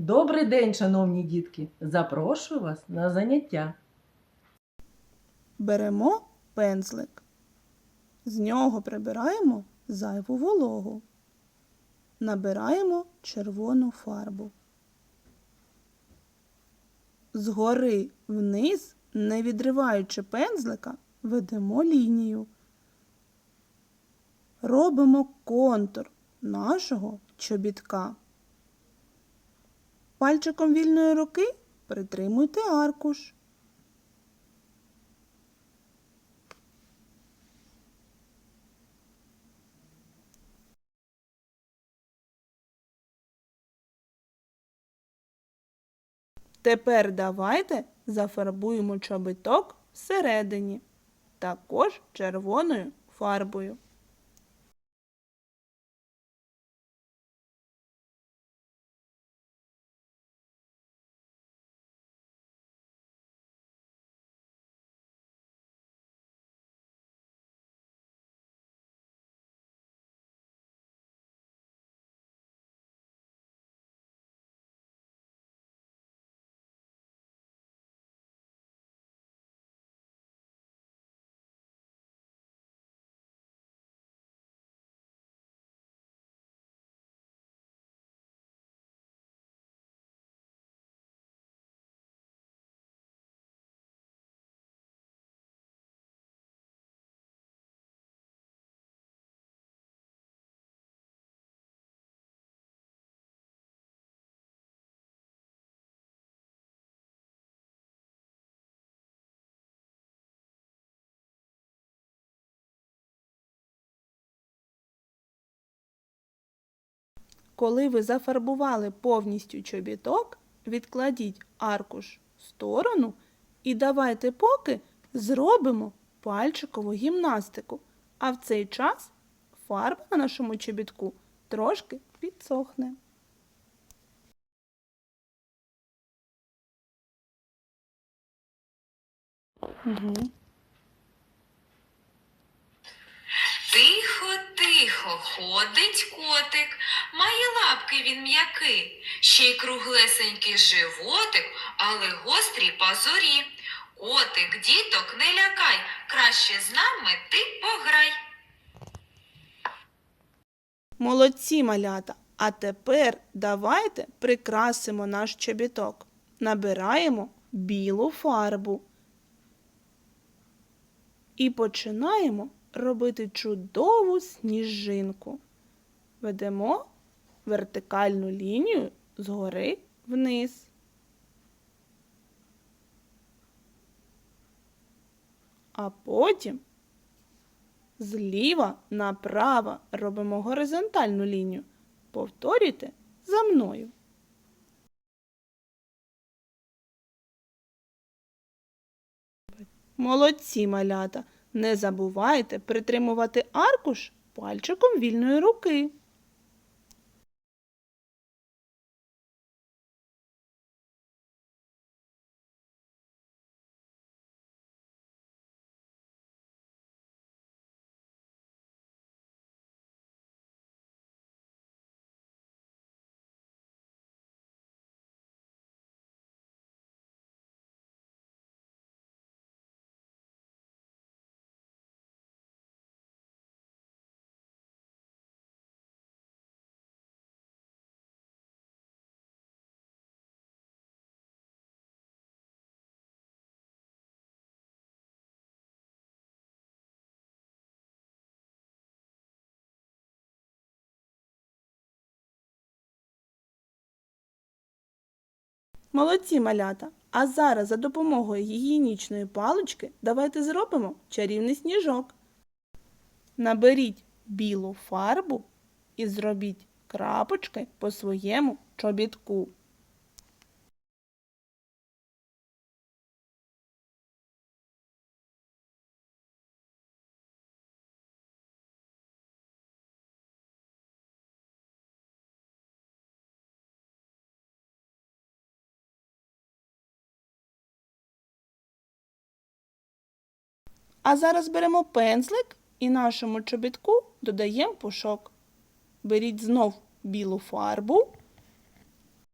Добрий день, шановні дітки! Запрошую вас на заняття. Беремо пензлик. З нього прибираємо зайву вологу. Набираємо червону фарбу. Згори вниз, не відриваючи пензлика, ведемо лінію. Робимо контур нашого чобітка. Пальчиком вільної руки притримуйте аркуш. Тепер давайте зафарбуємо чобіток всередині, також червоною фарбою. Коли ви зафарбували повністю чобіток, відкладіть аркуш в сторону і давайте поки зробимо пальчикову гімнастику. А в цей час фарба на нашому чобітку трошки підсохне. Угу. Тихо, тихо ходить котик, має лапки він м'який, ще й круглесенький животик, але гострі пазурі. Котик, діток, не лякай, краще з нами ти пограй. Молодці, малята! А тепер давайте прикрасимо наш чобіток. Набираємо білу фарбу. І починаємо робити чудову сніжинку. Ведемо вертикальну лінію згори вниз. А потім Зліва направо робимо горизонтальну лінію. Повторюйте за мною. Молодці малята! Не забувайте притримувати аркуш пальчиком вільної руки. Молодці малята! А зараз за допомогою гігієнічної палички давайте зробимо чарівний сніжок. Наберіть білу фарбу і зробіть крапочки по своєму чобітку. А зараз беремо пензлик і нашому чобітку додаємо пушок. Беріть знов білу фарбу